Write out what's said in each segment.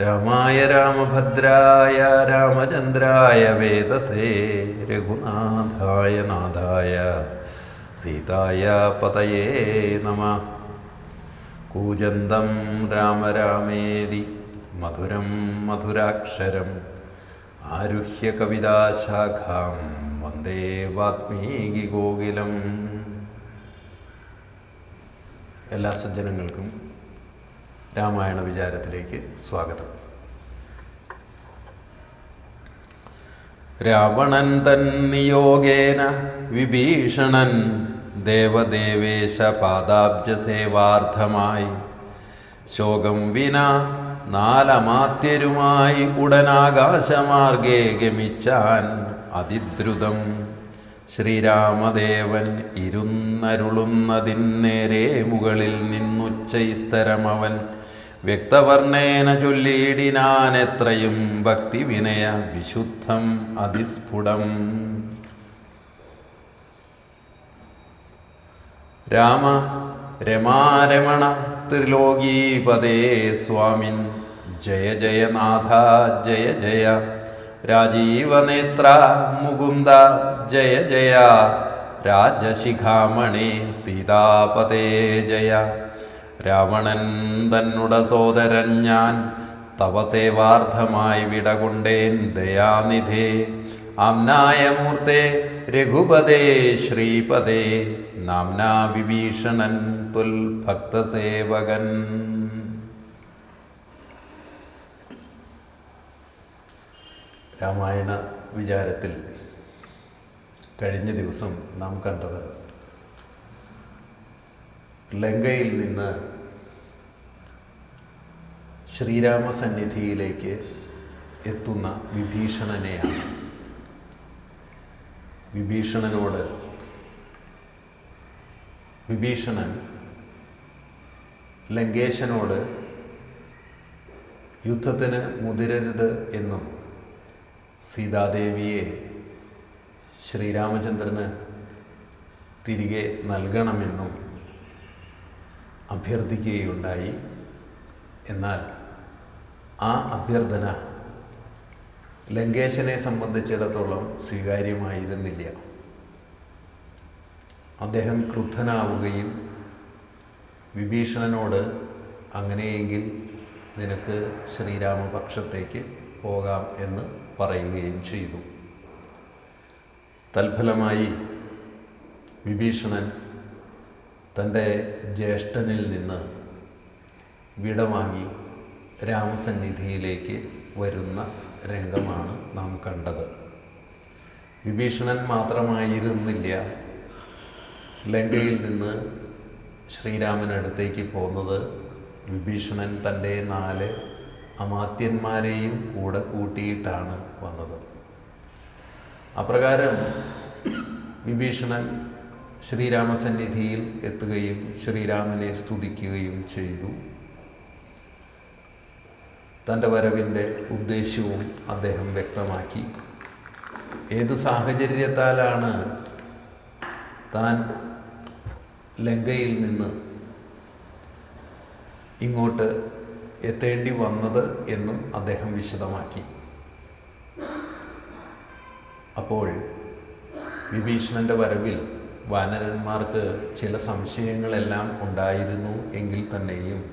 രാമായ രാമഭദ്രായ രാമചന്ദ്രായ വേദസേ രഘുനാഥായ നാഥായ സീതായ പതയേ നമ. കൂജന്തം രാമ രാമേതി മധുരം മധുരാക്ഷരം ആരുഹ്യ കവിതാശാഖാം വന്ദേ വാത്മീകി ഗോകുലം. എല്ലാ സജ്ജനങ്ങൾക്കും രാമായണ വിചാരത്തിലേക്ക് സ്വാഗതം. രാവണൻ തൻ നിയോഗേന വിഭീഷണൻ ദേവദേവേശ പാദാബ്ജ സേവാർത്ഥമായി. ശോകം വിന നാലമാത്യരുമായി ഉടനാകാശമാർഗേ ഗമിച്ചാൻ അതിദ്രുതം. ശ്രീരാമദേവൻ ഇരുന്നരുളുന്നതിൻ നേരെ മുകളിൽ നിന്നുച്ചൈസ്തരമവൻ വ്യക്തവർണേന ചൊല്ലിയിടിനാൻ എത്രയും ഭക്തി വിനയ വിശുദ്ധം അതിസ്ഫുടം. രാമ രമാരമണ ത്രിലോകീപദേ സ്വാമിൻ. ജയ ജയനാഥ ജയ ജയ. രാജീവനേത്ര മുകുന്ദ ജയ ജയ. രാജശിഖാമണി സീതാപതേ ജയ. രാവണൻ തന്നുട സോദരൻ ഞാൻ. തവ സേവാർത്ഥമായി വിടകൊണ്ടേൻ ദയാനിധേ. ആംനായ മൂർത്തേ രഘുപതേ ശ്രീപദേ നാംനാ വിഭീഷണൻ തുൽ ഭക്തസേവകൻ. രാമായണ വിചാരത്തിൽ കഴിഞ്ഞ ദിവസം നാം കണ്ടത് ലങ്കയിൽ നിന്ന് ശ്രീരാമസന്നിധിയിലേക്ക് എത്തുന്ന വിഭീഷണനെയാണ്. വിഭീഷണനോട് വിഭീഷണൻ ലങ്കേശനോട് യുദ്ധത്തിന് മുതിരരുത് എന്നും സീതാദേവിയെ ശ്രീരാമചന്ദ്രന് തിരികെ നൽകണമെന്നും അഭ്യർത്ഥിക്കുകയുണ്ടായി. എന്നാൽ ആ അഭ്യർത്ഥന ലങ്കേശനെ സംബന്ധിച്ചിടത്തോളം സ്വീകാര്യമായിരുന്നില്ല. അദ്ദേഹം ക്രുദ്ധനാവുകയും വിഭീഷണനോട് അങ്ങനെയെങ്കിൽ നിനക്ക് ശ്രീരാമപക്ഷത്തേക്ക് പോകാം എന്ന് പറയുകയും ചെയ്തു. തൽഫലമായി വിഭീഷണൻ തന്റെ ജ്യേഷ്ഠനിൽ നിന്ന് വിടവാങ്ങി രാമസന്നിധിയിലേക്ക് വരുന്ന രംഗമാണ് നാം കണ്ടത്. വിഭീഷണൻ മാത്രമായിരുന്നില്ല. ലങ്കയിൽ നിന്ന് ശ്രീരാമനടുത്തേക്ക് പോകുന്നത് വിഭീഷണൻ തന്റെ നാല് അമാത്യന്മാരെയും കൂടെ കൂട്ടിയിട്ടാണ് വന്നത്. അപ്രകാരം വിഭീഷണൻ ശ്രീരാമസന്നിധിയിൽ എത്തുകയും ശ്രീരാമനെ സ്തുതിക്കുകയും ചെയ്തു. തന്റെ വരവിന്റെ ഉദ്ദേശ്യവും അദ്ദേഹം വ്യക്തമാക്കി. ഏത് സാഹചര്യത്താലാണ് താൻ ലങ്കയിൽ നിന്ന് ഇങ്ങോട്ട് എത്തേണ്ടി വന്നത് എന്നും അദ്ദേഹം വിശദമാക്കി. അപ്പോൾ വിഭീഷണന്റെ വരവിൽ വാനരന്മാർക്ക് ചില സംശയങ്ങളെല്ലാം ഉണ്ടായിരുന്നു എങ്കിൽ തന്നെയും.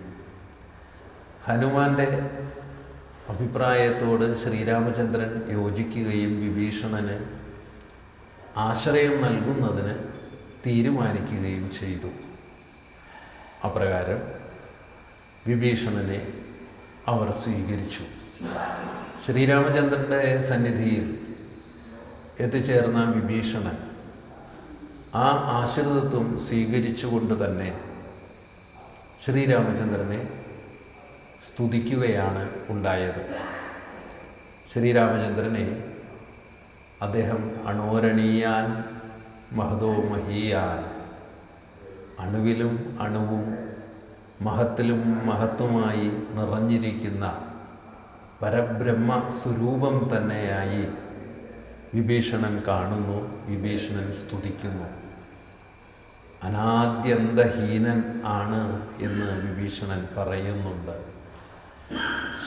ഹനുമാന്റെ അഭിപ്രായത്തോട് ശ്രീരാമചന്ദ്രൻ യോജിക്കുകയും വിഭീഷണന് ആശ്രയം നൽകുന്നതിന് തീരുമാനിക്കുകയും ചെയ്തു. അപ്രകാരം വിഭീഷണനെ അവർ സ്വീകരിച്ചു. ശ്രീരാമചന്ദ്രന്റെ സന്നിധിയിൽ എത്തിച്ചേർന്ന വിഭീഷണൻ ആ ആശ്രിതത്വം സ്വീകരിച്ചുകൊണ്ട് തന്നെ ശ്രീരാമചന്ദ്രനെ സ്തുതിക്കുകയാണ് ഉണ്ടായത്. ശ്രീരാമചന്ദ്രനെ അദ്ദേഹം അണോരണീയാൻ മഹതോ മഹീയാൻ അണുവിലും അണുവും മഹത്തിലും മഹത്വമായി നിറഞ്ഞിരിക്കുന്ന പരബ്രഹ്മ സ്വരൂപം തന്നെയായി വിഭീഷണൻ കാണുന്നു വിഭീഷണൻ സ്തുതിക്കുന്നു. അനാദ്യന്തഹീനൻ ആണ് എന്ന് വിഭീഷണൻ പറയുന്നുണ്ട്.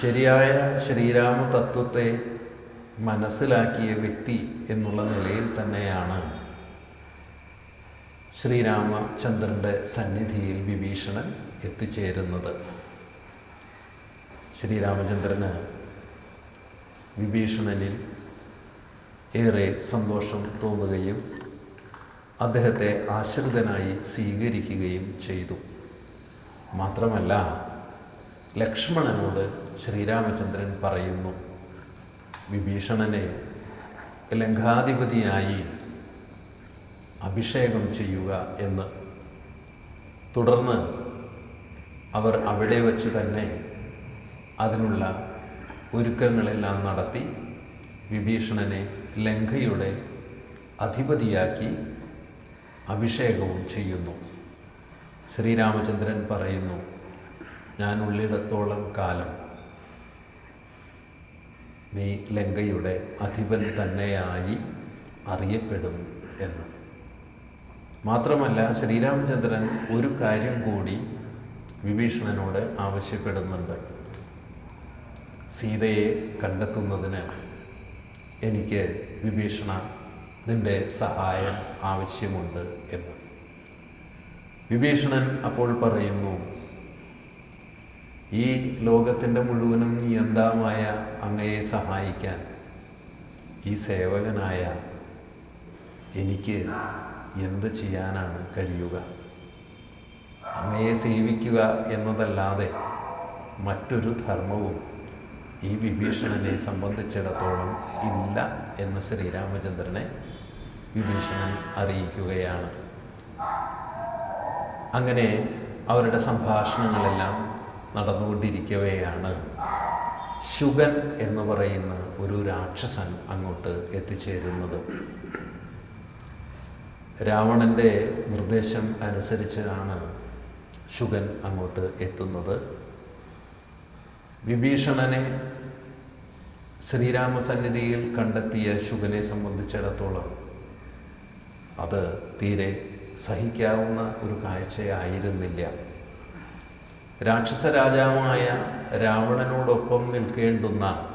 ശരിയായ ശ്രീരാമ തത്വത്തെ മനസ്സിലാക്കിയ വ്യക്തി എന്നുള്ള നിലയിൽ തന്നെയാണ് ശ്രീരാമചന്ദ്രന്റെ സന്നിധിയിൽ വിഭീഷണൻ എത്തിച്ചേരുന്നത്. ശ്രീരാമചന്ദ്രന് വിഭീഷണനിൽ ഏറെ സന്തോഷം തോന്നുകയും അദ്ദേഹത്തെ ആശ്രിതനായി സ്വീകരിക്കുകയും ചെയ്തു. മാത്രമല്ല ലക്ഷ്മണനോട് ശ്രീരാമചന്ദ്രൻ പറയുന്നു വിഭീഷണനെ ലങ്കാധിപതിയായി അഭിഷേകം ചെയ്യുക എന്ന്. തുടർന്ന് അവർ അവിടെ വച്ച് തന്നെ അതിനുള്ള ഒരുക്കങ്ങളെല്ലാം നടത്തി വിഭീഷണനെ ലങ്കയുടെ അധിപതിയാക്കി അഭിഷേകവും ചെയ്യുന്നു. ശ്രീരാമചന്ദ്രൻ പറയുന്നു ഞാൻ ഉള്ളിടത്തോളം കാലം നീ ലങ്കയുടെ അധിപൻ തന്നെയായി അറിയപ്പെടും എന്ന്. മാത്രമല്ല ശ്രീരാമചന്ദ്രൻ ഒരു കാര്യം കൂടി വിഭീഷണനോട് ആവശ്യപ്പെടുന്നുണ്ട്. സീതയെ കണ്ടെത്തുന്നതിന് എനിക്ക് വിഭീഷണ നിന്റെ സഹായം ആവശ്യമുണ്ട് എന്ന്. വിഭീഷണൻ അപ്പോൾ പറയുന്നു ഈ ലോകത്തിന്റെ മുഴുവനും നിയന്താമായ അങ്ങയെ സഹായിക്കാൻ ഈ സേവകനായ എനിക്ക് എന്ത് ചെയ്യാനാണ് കഴിയുക? അങ്ങയെ സേവിക്കുക എന്നതല്ലാതെ മറ്റൊരു ധർമ്മവും ഈ വിഭീഷണനെ സംബന്ധിച്ചിടത്തോളം ഇല്ല എന്ന് ശ്രീരാമചന്ദ്രനെ വിഭീഷണൻ അറിയിക്കുകയാണ്. അങ്ങനെ അവരുടെ സംഭാഷണങ്ങളെല്ലാം നടന്നുകൊണ്ടിരിക്കവെയാണ്. ശുഗൻ എന്ന് പറയുന്ന ഒരു രാക്ഷസൻ അങ്ങോട്ട് എത്തിച്ചേരുന്നത്. രാവണന്റെ നിർദ്ദേശം അനുസരിച്ചാണ് ശുഗൻ അങ്ങോട്ട് എത്തുന്നത്. വിഭീഷണനെ ശ്രീരാമസന്നിധിയിൽ കണ്ടെത്തിയ ശുഗനെ സംബന്ധിച്ചിടത്തോളം അത് തീരെ സഹിക്കാവുന്ന ഒരു കാഴ്ചയായിരുന്നില്ല. രാക്ഷസ രാജാവായ രാവണനോടൊപ്പം നിൽക്കേണ്ടുന്ന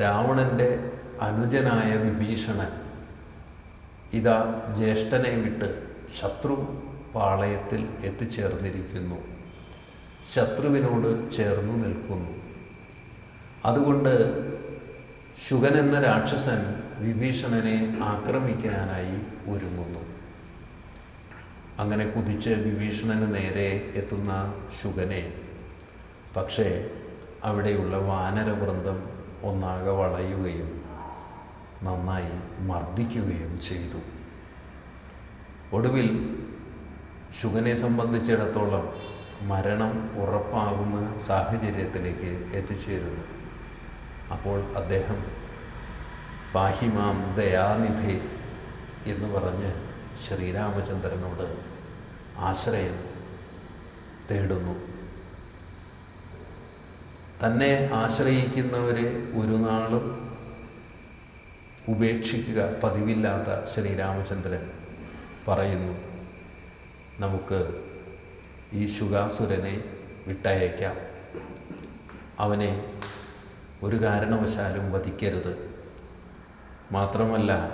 രാവണന്റെ അനുജനായ വിഭീഷണൻ ഇതാ ജ്യേഷ്ഠനെ വിട്ട് ശത്രു പാളയത്തിൽ എത്തിച്ചേർന്നിരിക്കുന്നു. ശത്രുവിനോട് ചേർന്നു നിൽക്കുന്നു. അതുകൊണ്ട് ശുഗൻ എന്ന രാക്ഷസൻ വിഭീഷണനെ ആക്രമിക്കാനായി ഒരുങ്ങുന്നു. അങ്ങനെ കുതിച്ച് വിഭീഷണന് നേരെ എത്തുന്ന ശുഗനെ. പക്ഷേ അവിടെയുള്ള വാനരവൃന്ദം ഒന്നാകെ വളയുകയും നന്നായി മർദ്ദിക്കുകയും ചെയ്തു. ഒടുവിൽ ശുഗനെ സംബന്ധിച്ചിടത്തോളം മരണം ഉറപ്പാകുന്ന സാഹചര്യത്തിലേക്ക് എത്തിച്ചേരുന്നു. അപ്പോൾ അദ്ദേഹം പാഹിമാം ദയാനിധി എന്ന് പറഞ്ഞ് ശ്രീരാമചന്ദ്രനോട് ആശ്രയം തേടുന്നു. തന്നെ ആശ്രയിക്കുന്നവരെ ഒരു നാളും ഉപേക്ഷിക്കുക പതിവില്ലാത്ത ശ്രീരാമചന്ദ്രൻ പറയുന്നു നമുക്ക് ഈ ശുഗാസുരനെ വിട്ടയക്കാം. അവനെ ഒരു കാരണവശാലും വധിക്കരുത്. മാത്രമല്ല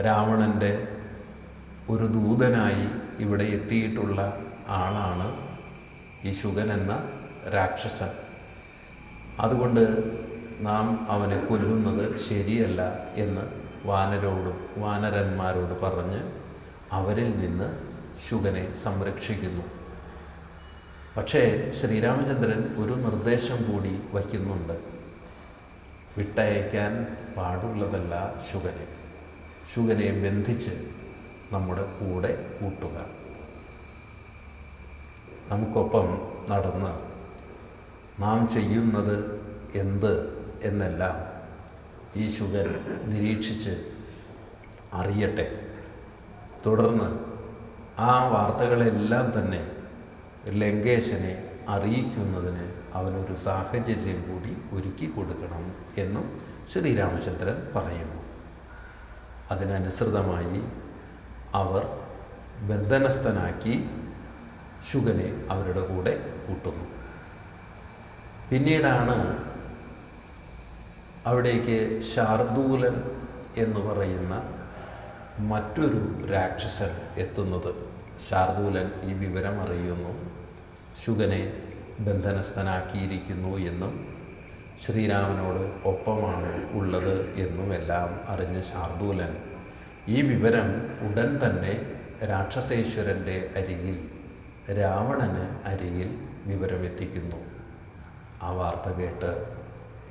രാവണന്റെ ഒരു ദൂതനായി ഇവിടെ എത്തിയിട്ടുള്ള ആളാണ് ഈ ശുഗൻ എന്ന രാക്ഷസൻ. അതുകൊണ്ട് നാം അവനെ കൊല്ലുന്നത് ശരിയല്ല എന്ന് വാനരോടും വാനരന്മാരോട് പറഞ്ഞ് അവരിൽ നിന്ന് ശുഗനെ സംരക്ഷിക്കുന്നു. പക്ഷേ ശ്രീരാമചന്ദ്രൻ ഒരു നിർദ്ദേശം കൂടി വയ്ക്കുന്നുണ്ട്. വിട്ടയക്കാൻ പാടുള്ളതല്ല ശുഗനെ ശുഗനെ ബന്ധിച്ച് നമ്മുടെ കൂടെ കൂട്ടുക. നമുക്കൊപ്പം നടന്ന് നാം ചെയ്യുന്നത് എന്ത് എന്നെല്ലാം ഈ ശുഗൻ നിരീക്ഷിച്ച് അറിയട്ടെ. തുടർന്ന് ആ വാർത്തകളെല്ലാം തന്നെ ലങ്കേശനെ അറിയിക്കുന്നതിന് അവനൊരു സാഹചര്യം കൂടി ഒരുക്കി കൊടുക്കണം എന്നും ശ്രീരാമചന്ദ്രൻ പറയുന്നു. അതിനനുസൃതമായി അവർ ബന്ധനസ്ഥനാക്കി ശുഗനെ അവരുടെ കൂടെ കൂട്ടുന്നു. പിന്നീടാണ് അവിടേക്ക് ശാർദൂലൻ എന്ന് പറയുന്ന മറ്റൊരു രാക്ഷസൻ എത്തുന്നത്. ശാർദൂലൻ ഈ വിവരം അറിയുന്നു ശുഗനെ ബന്ധനസ്ഥനാക്കിയിരിക്കുന്നു എന്നും ശ്രീരാമനോട് ഒപ്പമാണ് ഉള്ളത് എന്നുമെല്ലാം അറിഞ്ഞ ശാർദൂലൻ ഈ വിവരം ഉടൻ തന്നെ രാക്ഷസേശ്വരന്റെ അരികിൽ രാവണന് അരികിൽ വിവരമെത്തിക്കുന്നു. ആ വാർത്ത കേട്ട്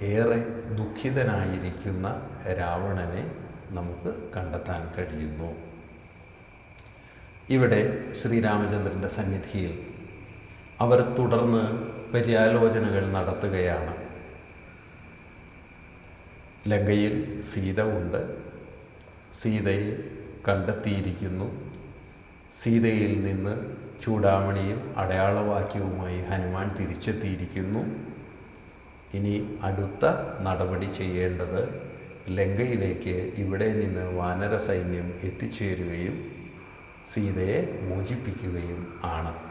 ഏറെ ദുഃഖിതനായിരിക്കുന്ന രാവണനെ നമുക്ക് കണ്ടെത്താൻ കഴിയുന്നു. ഇവിടെ ശ്രീരാമചന്ദ്രന്റെ സന്നിധിയിൽ അവർ തുടർന്ന് പര്യാലോചനകൾ നടത്തുകയാണ്. ലങ്കയിൽ സീത ഉണ്ട്. സീതയെ കണ്ടെത്തിയിരിക്കുന്നു. സീതയിൽ നിന്ന് ചൂടാമണിയും അടയാളവാക്യവുമായി ഹനുമാൻ തിരിച്ചെത്തിയിരിക്കുന്നു. ഇനി അടുത്ത നടപടി ചെയ്യേണ്ടത് ലങ്കയിലേക്ക് ഇവിടെ നിന്ന് വാനര സൈന്യം എത്തിച്ചേരുകയും സീതയെ മോചിപ്പിക്കുകയും ആണ്.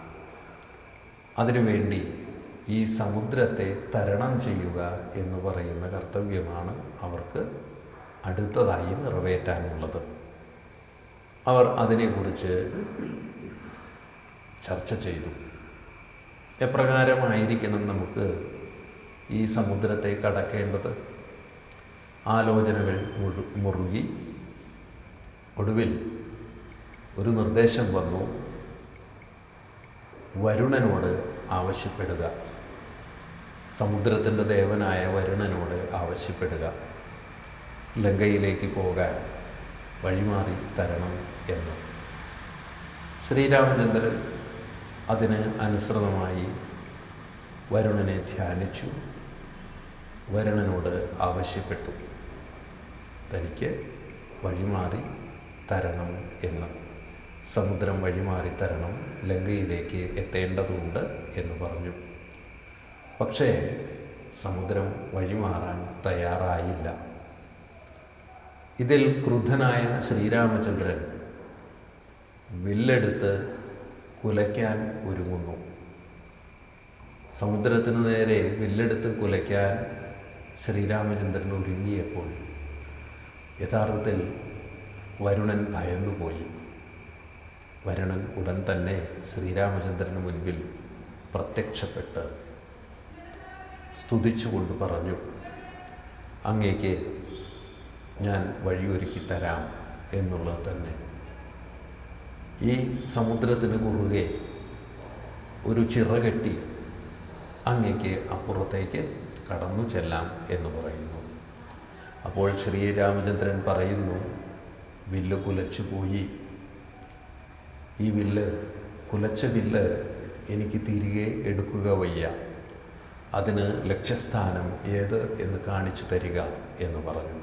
അതിനുവേണ്ടി ഈ സമുദ്രത്തെ തരണം ചെയ്യുക എന്ന് പറയുന്ന കർത്തവ്യമാണ് അവർക്ക് അടുത്തതായി നിറവേറ്റാനുള്ളത്. അവർ അതിനെക്കുറിച്ച് ചർച്ച ചെയ്തു. എപ്രകാരമായിരിക്കണം നമുക്ക് ഈ സമുദ്രത്തെ കടക്കേണ്ടത്? ആലോചനകൾ മുറുകി. ഒടുവിൽ ഒരു നിർദ്ദേശം വന്നു. വരുണനോട് ആവശ്യപ്പെടുക. സമുദ്രത്തിന്റെ ദേവനായ വരുണനോട് ആവശ്യപ്പെടുക. ലങ്കയിലേക്ക് പോകാൻ വഴിമാറി തരണം എന്ന്. ശ്രീരാമചന്ദ്രൻ അതിന് അനുസൃതമായി വരുണനെ ധ്യാനിച്ചു. വരുണനോട് ആവശ്യപ്പെട്ടു. തനിക്ക് വഴിമാറി തരണം എന്ന്. സമുദ്രം വഴിമാറി തരണം ലങ്കയിലേക്ക് എത്തേണ്ടതുണ്ട് എന്ന് പറഞ്ഞു. പക്ഷേ സമുദ്രം വഴിമാറാൻ തയ്യാറായില്ല. ഇതിൽ ക്രുദ്ധനായ ശ്രീരാമചന്ദ്രൻ വില്ലെടുത്ത് കുലയ്ക്കാൻ ഒരുങ്ങുന്നു. സമുദ്രത്തിന് നേരെ വില്ലെടുത്ത് കുലയ്ക്കാൻ ശ്രീരാമചന്ദ്രൻ ഒരുങ്ങിയപ്പോൾ യഥാർത്ഥത്തിൽ വരുണൻ ഭയന്നുപോയി വരുണൻ ഉടൻ തന്നെ ശ്രീരാമചന്ദ്രന് മുൻപിൽ പ്രത്യക്ഷപ്പെട്ട് സ്തുതിച്ചുകൊണ്ട് പറഞ്ഞു അങ്ങേക്ക് ഞാൻ വഴിയൊരുക്കി തരാം എന്നുള്ളത് തന്നെ. ഈ സമുദ്രത്തിന് കുറുകെ ഒരു ചിറകെട്ടി അങ്ങേക്ക് അപ്പുറത്തേക്ക് കടന്നു ചെല്ലാം എന്ന് പറയുന്നു. അപ്പോൾ ശ്രീരാമചന്ദ്രൻ പറയുന്നു വില്ല് കുലച്ചു പോയി ഈ വില്ല് കുലച്ച വില്ല് എനിക്ക് തിരികെ എടുക്കുക വയ്യ. അതിന് ലക്ഷ്യസ്ഥാനം ഏത് എന്ന് കാണിച്ചു തരിക എന്ന് പറഞ്ഞു.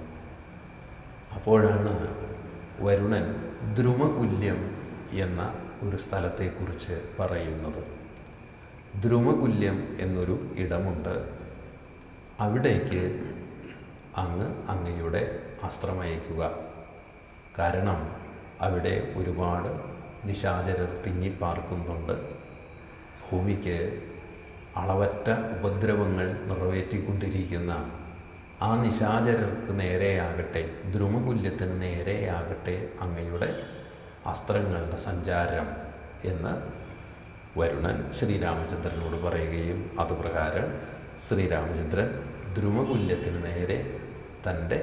അപ്പോഴാണ് വരുണൻ ദ്രുമകുല്യം എന്ന ഒരു സ്ഥലത്തെക്കുറിച്ച് പറയുന്നത്. ദ്രുമകുല്യം എന്നൊരു ഇടമുണ്ട്. അവിടേക്ക് അങ്ങ് അങ്ങയുടെ അസ്ത്രമയക്കുക കാരണം അവിടെ ഒരുപാട് നിശാചരർ തിങ്ങിപ്പാർക്കുന്നുണ്ട് ഭൂമിക്ക് അളവറ്റ ഉപദ്രവങ്ങൾ നിറവേറ്റിക്കൊണ്ടിരിക്കുന്ന ആ നിശാചരർക്ക് നേരെയാകട്ടെ ദ്രുമകുല്യത്തിന് നേരെയാകട്ടെ അങ്ങയുടെ അസ്ത്രങ്ങളുടെ സഞ്ചാരം എന്ന് വരുണൻ ശ്രീരാമചന്ദ്രനോട് പറയുകയും അതുപ്രകാരം ശ്രീരാമചന്ദ്രൻ ദ്രുമകുല്യത്തിന് നേരെ തന്റെ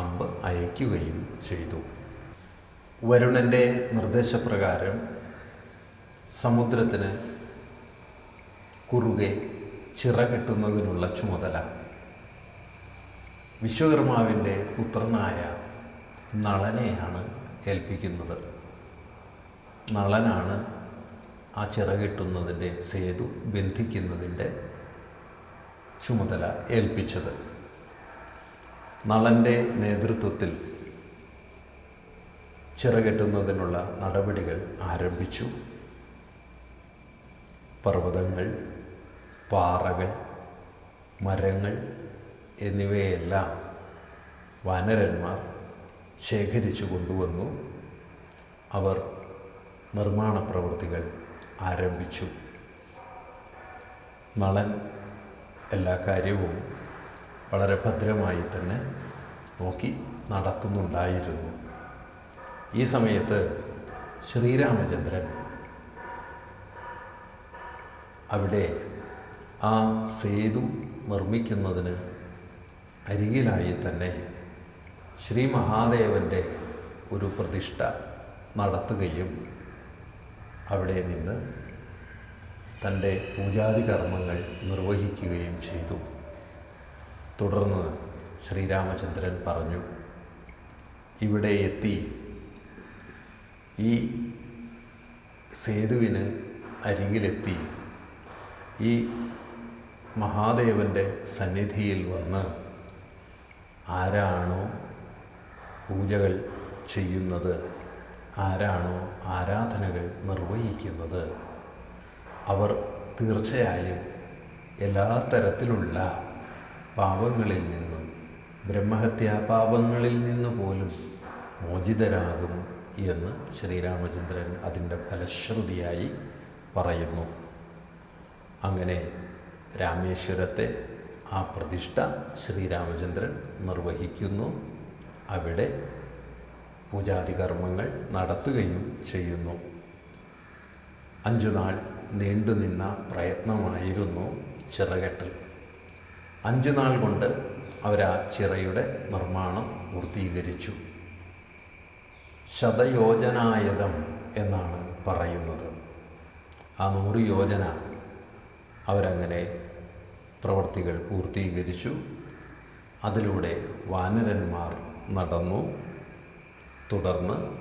അമ്പ് അയക്കുകയും ചെയ്തു. വരുണന്റെ നിർദ്ദേശപ്രകാരം സമുദ്രത്തിന് കുറുകെ ചിറകെട്ടുന്നതിനുള്ള ചുമതല. വിശ്വകർമാവിന്റെ പുത്രനായ നളനെയാണ് ഏൽപ്പിക്കുന്നത്. നളനാണ് ആ ചിറകിട്ടുന്നതിന്റെ സേതു ബന്ധിക്കുന്നതിന്റെ ചുമതല ഏൽപ്പിച്ചത്. നളന്റെ നേതൃത്വത്തിൽ ചിറകെട്ടുന്നതിനുള്ള നടപടികൾ ആരംഭിച്ചു. പർവതങ്ങൾ പാറകൾ മരങ്ങൾ എന്നിവയെല്ലാം വാനരന്മാർ ശേഖരിച്ചു കൊണ്ടുവന്നു. അവർ നിർമ്മാണ പ്രവൃത്തികൾ ആരംഭിച്ചു. നളൻ എല്ലാ കാര്യവും വളരെ ഭദ്രമായി തന്നെ നോക്കി നടത്തുന്നുണ്ടായിരുന്നു. ഈ സമയത്ത് ശ്രീരാമചന്ദ്രൻ അവിടെ ആ സേതു നിർമ്മിക്കുന്നതിന് അരികിലായി തന്നെ ശ്രീ മഹാദേവന്റെ ഒരു പ്രതിഷ്ഠ നടത്തുകയും അവിടെ നിന്ന് തന്റെ പൂജാതി കർമ്മങ്ങൾ നിർവഹിക്കുകയും ചെയ്തു. തുടർന്ന് ശ്രീരാമചന്ദ്രൻ പറഞ്ഞു ഇവിടെ എത്തി ഈ സേതുവിന് അരികിലെത്തി. ഈ മഹാദേവന്റെ സന്നിധിയിൽ വന്ന് ആരാണോ പൂജകൾ ചെയ്യുന്നത് ആരാണോ ആരാധനകൾ നിർവഹിക്കുന്നത് അവർ തീർച്ചയായും എല്ലാ തരത്തിലുള്ള പാപങ്ങളിൽ നിന്നും ബ്രഹ്മഹത്യാ പാപങ്ങളിൽ നിന്ന് പോലും മോചിതരാകും എന്ന് ശ്രീരാമചന്ദ്രൻ അതിന്റെ ഫലശ്രുതിയായി പറയുന്നു. അങ്ങനെ രാമേശ്വരത്തെ ആ പ്രതിഷ്ഠ ശ്രീരാമചന്ദ്രൻ നിർവഹിക്കുന്നു. അവിടെ പൂജാതി കർമ്മങ്ങൾ നടത്തുകയും ചെയ്യുന്നു. അഞ്ചു നാൾ നീണ്ടുനിന്ന പ്രയത്നമായിരുന്നു ചിറകെട്ടൽ. അഞ്ചു നാൾ കൊണ്ട് അവർ ആ ചിറയുടെ നിർമ്മാണം പൂർത്തീകരിച്ചു. ശതയോജനായതം എന്നാണ് പറയുന്നത്. ആ നൂറ് യോജന അവരങ്ങനെ പ്രവർത്തികൾ പൂർത്തീകരിച്ചു. അതിലൂടെ വാനരന്മാർ നടന്നു. തുടർന്ന്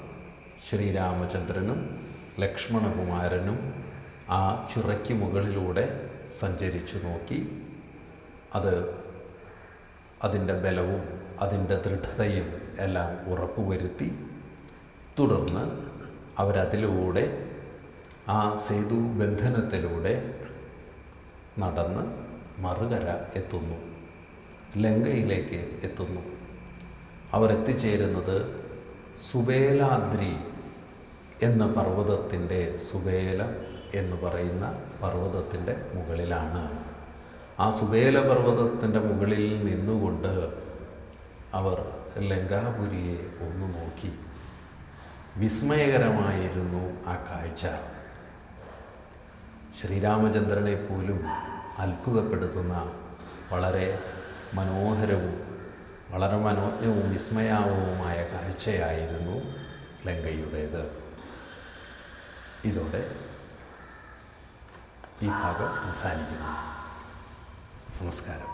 ശ്രീരാമചന്ദ്രനും ലക്ഷ്മണകുമാരനും ആ ചിറയ്ക്ക് മുകളിലൂടെ സഞ്ചരിച്ചു നോക്കി. അത് അതിന്റെ ബലവും അതിന്റെ ദൃഢതയും എല്ലാം ഉറപ്പുവരുത്തി. തുടർന്ന് അവരതിലൂടെ ആ സേതു ബന്ധനത്തിലൂടെ നടന്ന് മറുകര എത്തുന്നു. ലങ്കയിലേക്ക് എത്തുന്നു. അവർ എത്തിച്ചേരുന്നത് സുബേലാദ്രി എന്ന പർവതത്തിന്റെ സുബേല എന്ന് പറയുന്ന പർവതത്തിന്റെ മുകളിലാണ്. ആ സുബേല പർവതത്തിന്റെ മുകളിൽ നിന്നുകൊണ്ട് അവർ ലങ്കാപുരിയെ ഒന്ന് നോക്കി. വിസ്മയകരമായിരുന്നു ആ കാഴ്ച. ശ്രീരാമചന്ദ്രനെ പോലും അത്ഭുതപ്പെടുത്തുന്ന വളരെ മനോഹരവും വളരെ മനോജ്ഞവും വിസ്മയാവവുമായ കാഴ്ചയായിരുന്നു ലങ്കയുടേത്. ഇതോടെ ഈ ഭാഗം അവസാനിക്കുന്നു. നമസ്കാരം.